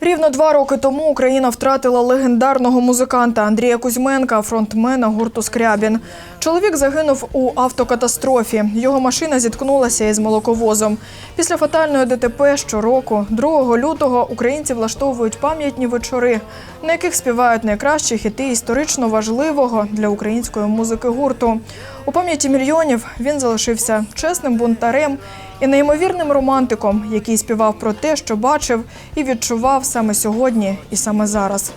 Рівно два роки тому Україна втратила легендарного музиканта Андрія Кузьменка, фронтмена гурту Скрябін. Чоловік загинув у автокатастрофі. Його машина зіткнулася із молоковозом. Після фатальної ДТП щороку, 2 лютого, українці влаштовують пам'ятні вечори, на яких співають найкращі хіти історично важливого для української музики гурту. У пам'яті мільйонів він залишився чесним бунтарем і неймовірним романтиком, який співав про те, що бачив і відчував саме сьогодні і саме зараз.